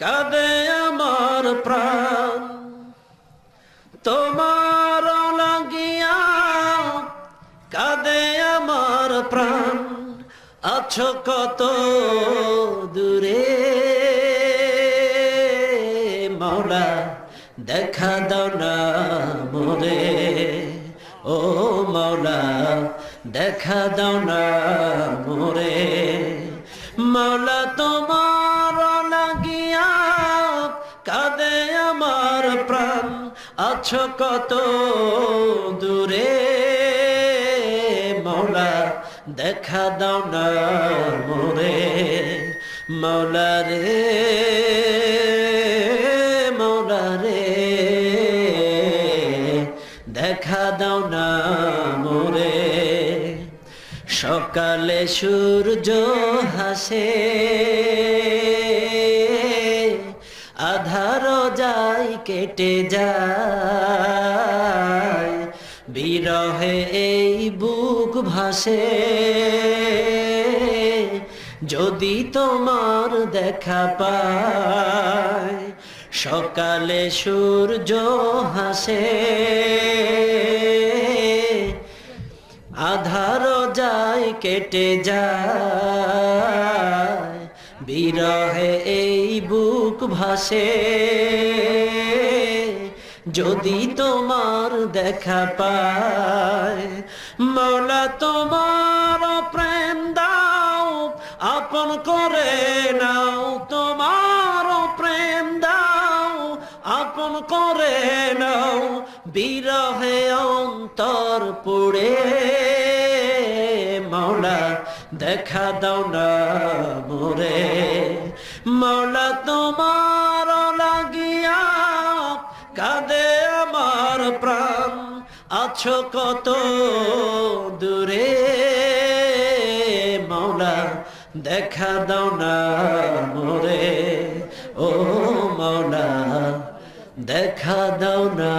কাঁদে আমার প্রাণ। তোমার লাগিয়া কাঁদে আমার প্রাণ। আছো কত দূরে। মৌলা দেখা দাও না মোরে। ও মৌলা দেখা দাও না মোরে। মৌলা তোমার আছো কত দূরে? মৌলা, দেখা দাও না মোরে মৌলা রে মৌলা রে। দেখা দাও না মোরে সকালে সূর্য হাসে। আধার যাই কেটে যায়। বিরহে এই বুক ভাসে। যদি তোমার দেখা পায়, সকালে সূর্য হাসে আধার যায় কেটে যায়। বিরহে এই বুক ভাসে। যদি তোমার দেখা পায়, মৌলা তোমার প্রেম দাও, আপন করে নাও, তোমার প্রেম দাও, আপন করে নাও, বিরহে অন্তর পুড়ে। দেখা দাও না মোরে। মাওলা, তোমার লাগিয়া কাঁদে আমার প্রাণ। আছো কত দূরে। মাওলা, দেখা দাও না মোরে। ও মাওলা, দেখা দাও না